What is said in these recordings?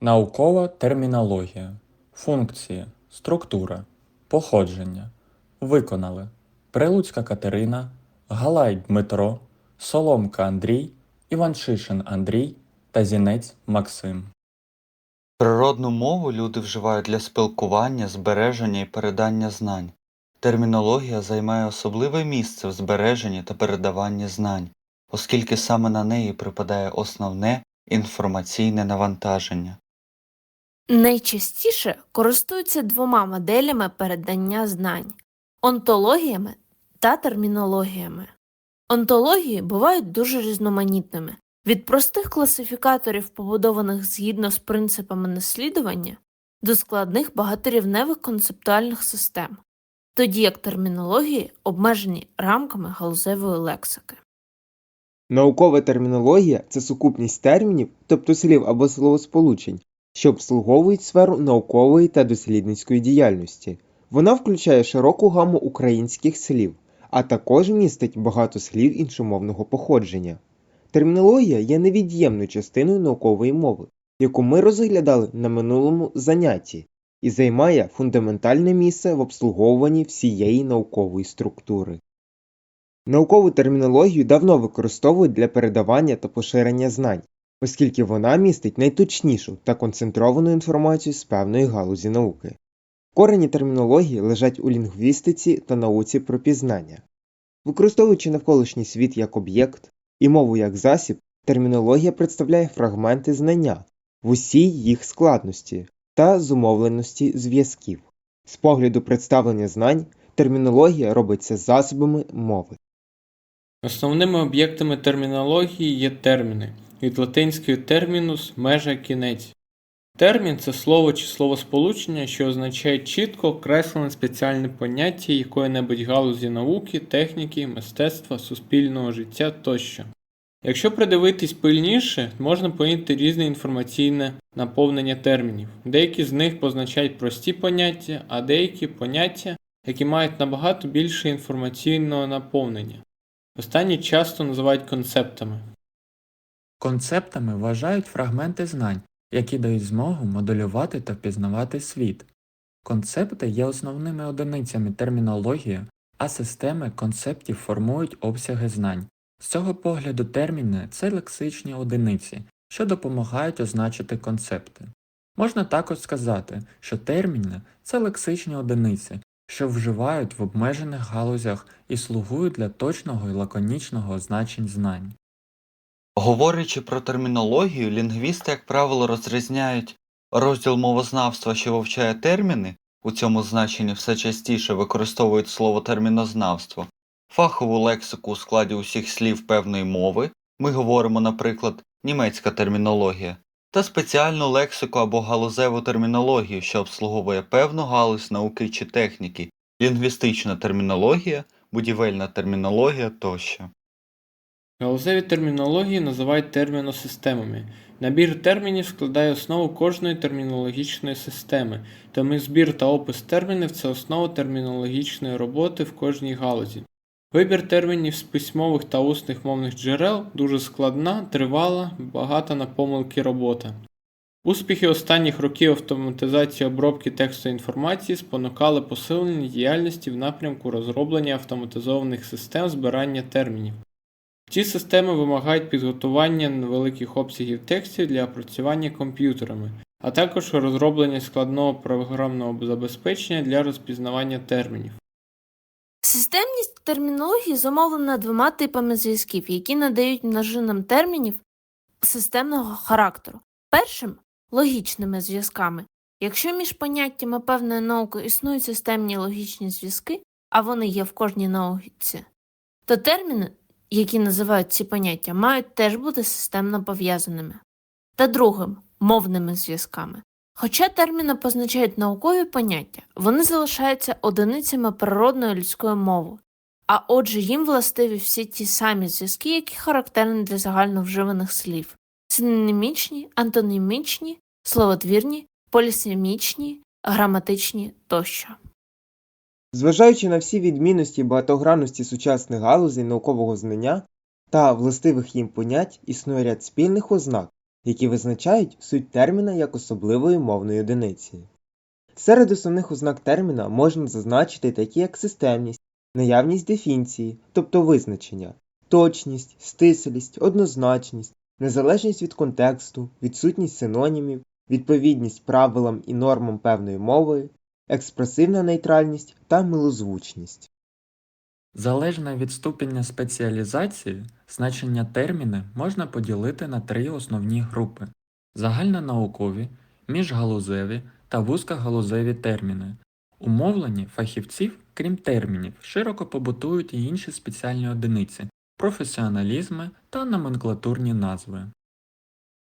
Наукова термінологія. Функції. Структура. Походження. Виконали. Прилуцька Катерина, Галай Дмитро, Соломка Андрій, Іваншишин Андрій та Зінець Максим. Природну мову люди вживають для спілкування, збереження і передання знань. Термінологія займає особливе місце в збереженні та передаванні знань, оскільки саме на неї припадає основне інформаційне навантаження. Найчастіше користуються двома моделями передання знань онтологіями та термінологіями. Онтології бувають дуже різноманітними від простих класифікаторів, побудованих згідно з принципами наслідування, до складних багаторівневих концептуальних систем, тоді як термінології обмежені рамками галузевої лексики. Наукова термінологія це сукупність термінів, тобто слів або словосполучень, що обслуговують сферу наукової та дослідницької діяльності. Вона включає широку гаму українських слів, а також містить багато слів іншомовного походження. Термінологія є невід'ємною частиною наукової мови, яку ми розглядали на минулому занятті, і займає фундаментальне місце в обслуговуванні всієї наукової структури. Наукову термінологію давно використовують для передавання та поширення знань, оскільки вона містить найточнішу та концентровану інформацію з певної галузі науки. Корені термінології лежать у лінгвістиці та науці про пізнання. Використовуючи навколишній світ як об'єкт і мову як засіб, термінологія представляє фрагменти знання в усій їх складності та зумовленості зв'язків. З погляду представлення знань, термінологія робиться засобами мови. Основними об'єктами термінології є терміни від латинської термінус межа кінець. Термін це слово чи словосполучення, що означає чітко окреслене спеціальне поняття якої-небудь галузі науки, техніки, мистецтва, суспільного життя тощо. Якщо придивитись пильніше, можна помітити різне інформаційне наповнення термінів. Деякі з них позначають прості поняття, а деякі поняття, які мають набагато більше інформаційного наповнення. Останні часто називають концептами. Концептами вважають фрагменти знань, які дають змогу моделювати та впізнавати світ. Концепти є основними одиницями термінології, а системи концептів формують обсяги знань. З цього погляду терміни це лексичні одиниці, що допомагають означити концепти. Можна також сказати, що терміни це лексичні одиниці, що вживають в обмежених галузях і слугують для точного і лаконічного означень знань. Говорячи про термінологію, лінгвісти, як правило, розрізняють розділ мовознавства, що вивчає терміни, у цьому значенні все частіше використовують слово термінознавство, фахову лексику у складі усіх слів певної мови, ми говоримо, наприклад, німецька термінологія, та спеціальну лексику або галузеву термінологію, що обслуговує певну галузь науки чи техніки, лінгвістична термінологія, будівельна термінологія тощо. Галузеві термінології називають терміносистемами. Набір термінів складає основу кожної термінологічної системи, тому збір та опис термінів це основа термінологічної роботи в кожній галузі. Вибір термінів з письмових та усних мовних джерел дуже складна, тривала, багата на помилки робота. Успіхи останніх років автоматизації обробки текстової інформації спонукали посилення діяльності в напрямку розроблення автоматизованих систем збирання термінів. Ці системи вимагають підготування невеликих обсягів текстів для опрацювання комп'ютерами, а також розроблення складного програмного забезпечення для розпізнавання термінів. Системність термінології зумовлена двома типами зв'язків, які надають множинам термінів системного характеру. Першим логічними зв'язками. Якщо між поняттями певної науки існують системні логічні зв'язки, а вони є в кожній науці, то терміни, які називають ці поняття, мають теж бути системно пов'язаними. Та другим мовними зв'язками. Хоча терміни позначають наукові поняття, вони залишаються одиницями природної людської мови, а отже їм властиві всі ті самі зв'язки, які характерні для загальновживаних слів синонімічні, антонімічні, словотвірні, полісемічні, граматичні тощо. Зважаючи на всі відмінності багатогранності сучасних галузей наукового знання та властивих їм понять, існує ряд спільних ознак, які визначають суть терміна як особливої мовної одиниці. Серед основних ознак терміна можна зазначити такі як системність, наявність дефініції, тобто визначення, точність, стислість, однозначність, незалежність від контексту, відсутність синонімів, відповідність правилам і нормам певної мови, експресивна нейтральність та милозвучність. Залежно від ступеня спеціалізації, значення терміни можна поділити на три основні групи: загальнонаукові, міжгалузеві та вузькогалузеві терміни. Умовлені фахівців, крім термінів, широко побутують і інші спеціальні одиниці, професіоналізми та номенклатурні назви.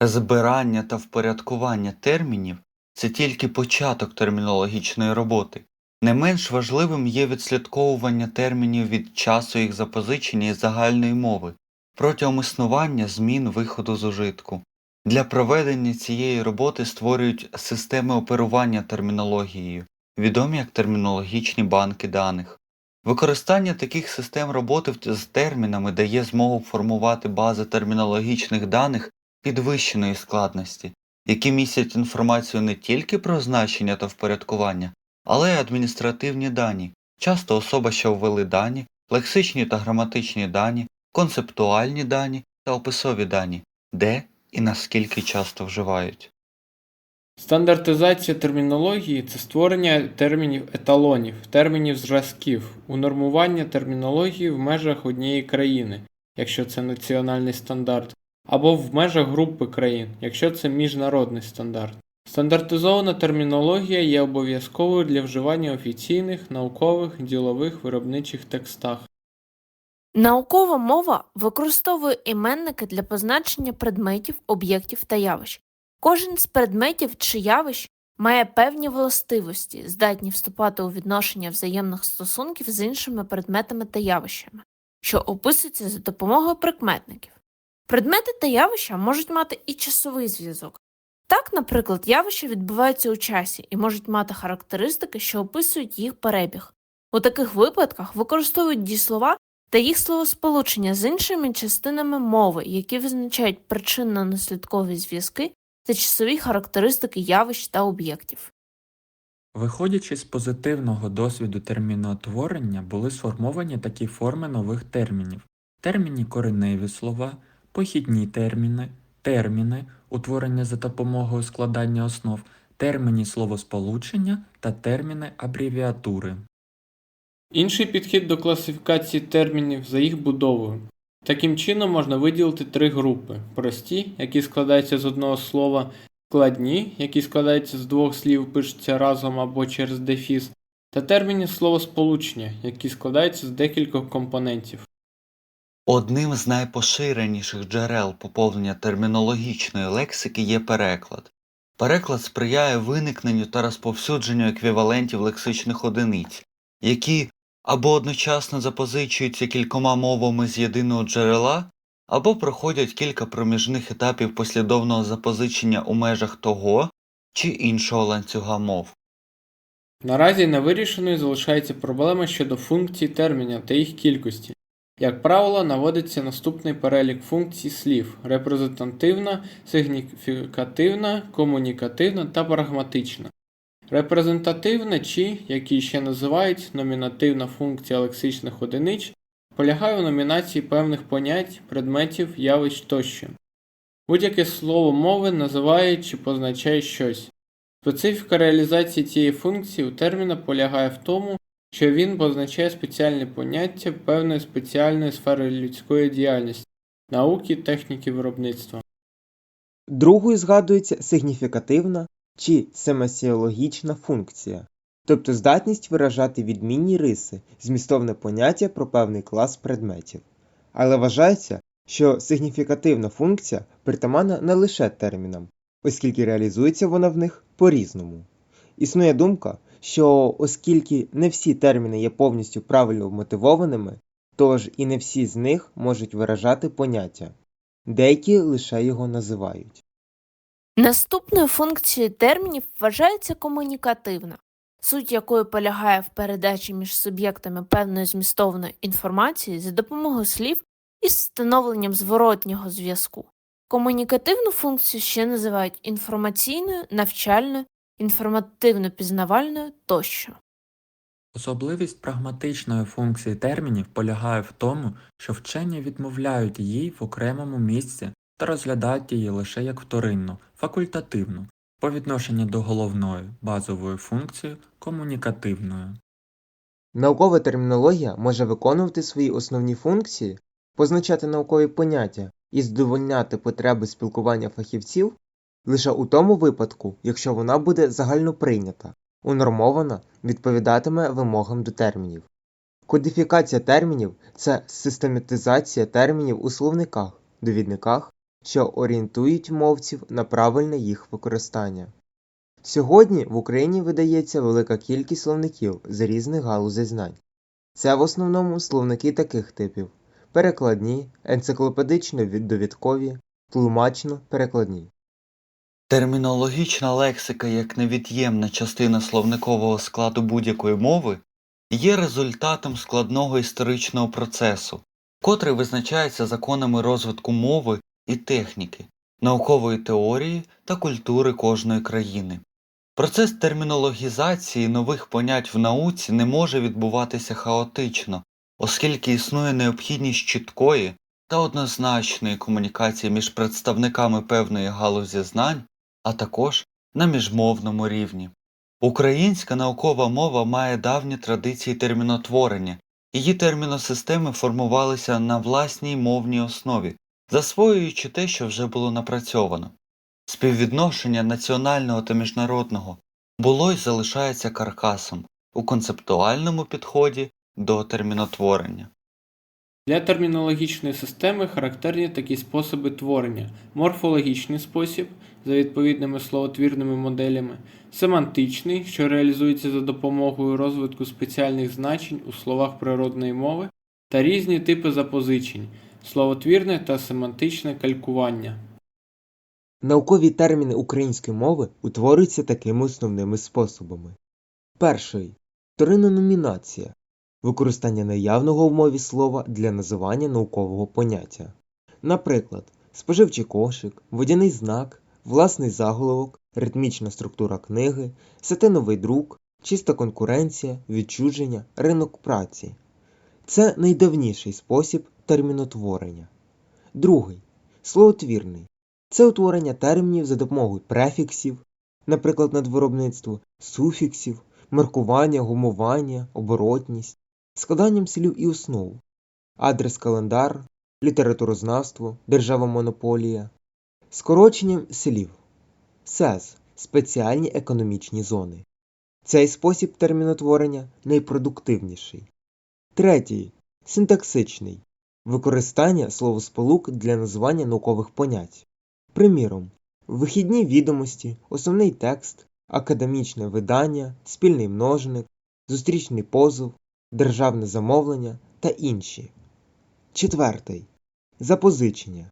Збирання та впорядкування термінів це тільки початок термінологічної роботи. Не менш важливим є відслідковування термінів від часу їх запозичення із загальної мови протягом існування змін виходу з ужитку. Для проведення цієї роботи створюють системи оперування термінологією, відомі як термінологічні банки даних. Використання таких систем роботи з термінами дає змогу формувати бази термінологічних даних підвищеної складності, які містять інформацію не тільки про значення та впорядкування, але й адміністративні дані, часто особа, що ввели дані, лексичні та граматичні дані, концептуальні дані та описові дані, де і наскільки часто вживають. Стандартизація термінології це створення термінів еталонів, термінів зразків, унормування термінології в межах однієї країни, якщо це національний стандарт, або в межах групи країн, якщо це міжнародний стандарт. Стандартизована термінологія є обов'язковою для вживання офіційних, наукових, ділових, виробничих текстах. Наукова мова використовує іменники для позначення предметів, об'єктів та явищ. Кожен з предметів чи явищ має певні властивості, здатні вступати у відношення взаємних стосунків з іншими предметами та явищами, що описуються за допомогою прикметників. Предмети та явища можуть мати і часовий зв'язок. Так, наприклад, явища відбуваються у часі і можуть мати характеристики, що описують їх перебіг. У таких випадках використовують дієслова та їх словосполучення з іншими частинами мови, які визначають причинно-наслідкові зв'язки та часові характеристики явищ та об'єктів. Виходячи з позитивного досвіду терміноутворення, були сформовані такі форми нових термінів: терміні кореневі слова, похідні терміни, терміни, утворення за допомогою складання основ, терміні словосполучення та терміни абревіатури. Інший підхід до класифікації термінів за їх будовою. Таким чином можна виділити три групи: прості, які складаються з одного слова, складні, які складаються з двох слів, пишуться разом або через дефіс, та терміни словосполучення, які складаються з декількох компонентів. Одним з найпоширеніших джерел поповнення термінологічної лексики є переклад. Переклад сприяє виникненню та розповсюдженню еквівалентів лексичних одиниць, які або одночасно запозичуються кількома мовами з єдиного джерела, або проходять кілька проміжних етапів послідовного запозичення у межах того чи іншого ланцюга мов. Наразі невирішеною залишається проблема щодо функцій термінів та їх кількості. Як правило, наводиться наступний перелік функцій слів: репрезентативна, сигніфікативна, комунікативна та прагматична. Репрезентативна чи, як її ще називають, номінативна функція лексичних одиниць, полягає у номінації певних понять, предметів, явищ тощо. Будь-яке слово мови називає чи позначає щось. Специфіка реалізації цієї функції у терміна полягає в тому, що він позначає спеціальне поняття певної спеціальної сфери людської діяльності, науки, техніки виробництва. Другою згадується сигніфікативна чи семасіологічна функція, тобто здатність виражати відмінні риси, змістовне поняття про певний клас предметів. Але вважається, що сигніфікативна функція притаманна не лише термінам, оскільки реалізується вона в них по-різному. Існує думка, що оскільки не всі терміни є повністю правильно вмотивованими, тож і не всі з них можуть виражати поняття, деякі лише його називають. Наступною функцією термінів вважається комунікативна, суть якої полягає в передачі між суб'єктами певної змістовної інформації за допомогою слів із встановленням зворотнього зв'язку. Комунікативну функцію ще називають інформаційною, навчальною, інформативно-пізнавальною тощо. Особливість прагматичної функції термінів полягає в тому, що вчені відмовляють їй в окремому місці та розглядають її лише як вторинну, факультативну, по відношенню до головної, базової функції комунікативної. Наукова термінологія може виконувати свої основні функції, позначати наукові поняття і задовольняти потреби спілкування фахівців лише у тому випадку, якщо вона буде загальноприйнята, унормована, відповідатиме вимогам до термінів. Кодифікація термінів це систематизація термінів у словниках, довідниках, що орієнтують мовців на правильне їх використання. Сьогодні в Україні видається велика кількість словників з різних галузей знань. Це в основному словники таких типів: перекладні, енциклопедично-довідкові, тлумачно-перекладні. Термінологічна лексика як невід'ємна частина словникового складу будь-якої мови є результатом складного історичного процесу, котрий визначається законами розвитку мови і техніки, наукової теорії та культури кожної країни. Процес термінологізації нових понять в науці не може відбуватися хаотично, оскільки існує необхідність чіткої та однозначної комунікації між представниками певної галузі знань а також на міжмовному рівні. Українська наукова мова має давні традиції термінотворення, її терміносистеми формувалися на власній мовній основі, засвоюючи те, що вже було напрацьовано. Співвідношення національного та міжнародного було й залишається каркасом у концептуальному підході до термінотворення. Для термінологічної системи характерні такі способи творення: морфологічний спосіб за відповідними словотвірними моделями, семантичний, що реалізується за допомогою розвитку спеціальних значень у словах природної мови, та різні типи запозичень, словотвірне та семантичне калькування. Наукові терміни української мови утворюються такими основними способами. Перший вторинна номінація використання наявного в мові слова для називання наукового поняття. Наприклад, споживчий кошик, водяний знак, власний заголовок, ритмічна структура книги, сатиновий друк, чиста конкуренція, відчуження, ринок праці. Це найдавніший спосіб термінотворення. Другий словотвірний. Це утворення термінів за допомогою префіксів, наприклад, надвиробництво, суфіксів, маркування, гумування, оборотність, складанням слів і основ, адрес календар, літературознавство, держава монополія, скороченням слів, СЕЗ спеціальні економічні зони. Цей спосіб термінотворення найпродуктивніший. Третій синтаксичний використання словосполук для названня наукових понять. Приміром, вихідні відомості, основний текст, академічне видання, спільний множник, зустрічний позов, державне замовлення та інші. Четвертий. Запозичення.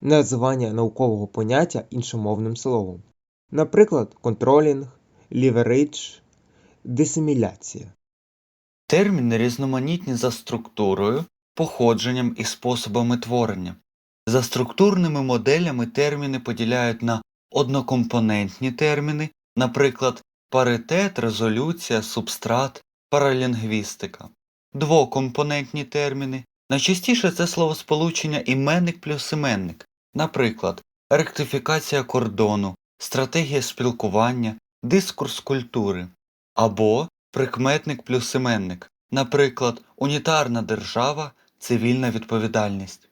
Називання наукового поняття іншомовним словом. Наприклад, контролінг, ліверидж, дисиміляція. Терміни різноманітні за структурою, походженням і способами творення. За структурними моделями терміни поділяють на однокомпонентні терміни, наприклад, паритет, резолюція, субстрат, паралінгвістика, двокомпонентні терміни. Найчастіше це словосполучення іменник плюс іменник, наприклад, ректифікація кордону, стратегія спілкування, дискурс культури, або прикметник плюс іменник, наприклад, унітарна держава, цивільна відповідальність,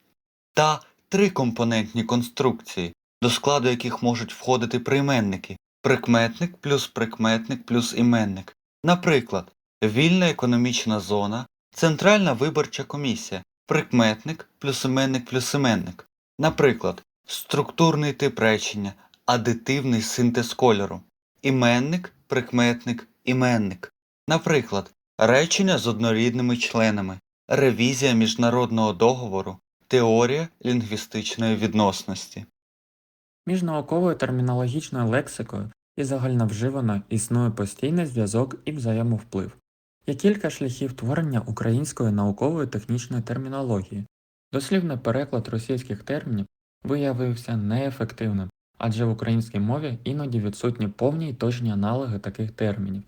та трикомпонентні конструкції, до складу яких можуть входити прийменники, прикметник плюс прикметник плюс іменник, наприклад, вільна економічна зона, центральна виборча комісія, прикметник плюс іменник плюс іменник, наприклад, структурний тип речення, адитивний синтез кольору, іменник, прикметник, іменник. Наприклад, речення з однорідними членами, ревізія міжнародного договору, теорія лінгвістичної відносності. Між науковою термінологічною лексикою і загальновживано існує постійний зв'язок і взаємовплив. Є кілька шляхів творення української наукової технічної термінології. Дослівний переклад російських термінів виявився неефективним, адже в українській мові іноді відсутні повні й точні аналоги таких термінів.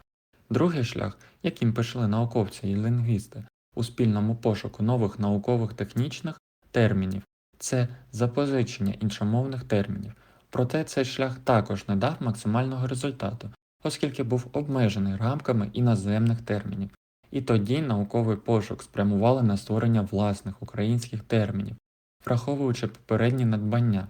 Другий шлях, яким пішли науковці і лінгвісти у спільному пошуку нових наукових технічних термінів, це запозичення іншомовних термінів. Проте цей шлях також не дав максимального результату, оскільки був обмежений рамками іноземних термінів. І тоді науковий пошук спрямували на створення власних українських термінів, враховуючи попередні надбання.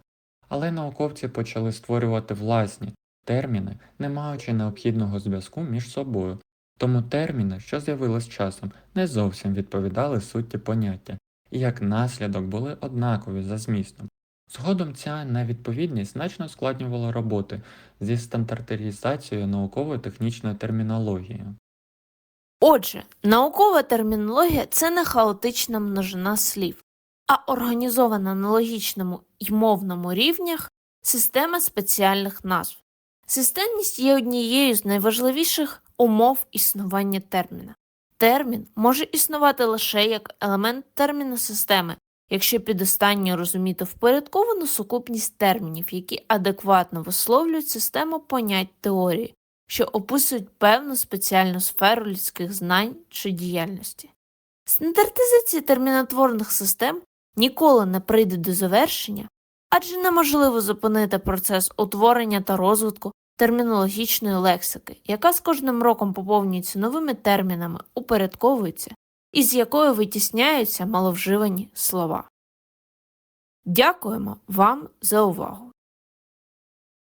Але науковці почали створювати власні терміни, не маючи необхідного зв'язку між собою. Тому терміни, що з'явились часом, не зовсім відповідали суті поняття, і як наслідок були однакові за змістом. Згодом ця невідповідність значно ускладнювала роботи зі стандартизацією науково-технічної термінології. Отже, наукова термінологія це не хаотична множина слів, а організована на логічному й мовному рівнях система спеціальних назв. Системність є однією з найважливіших умов існування терміна. Термін може існувати лише як елемент терміну системи, якщо під останньою розуміти впорядковану сукупність термінів, які адекватно висловлюють систему понять теорії, що описують певну спеціальну сферу людських знань чи діяльності. Стандартизація термінотворних систем ніколи не прийде до завершення, адже неможливо зупинити процес утворення та розвитку термінологічної лексики, яка з кожним роком поповнюється новими термінами, упорядковується і з якою витісняються маловживані слова. Дякуємо вам за увагу!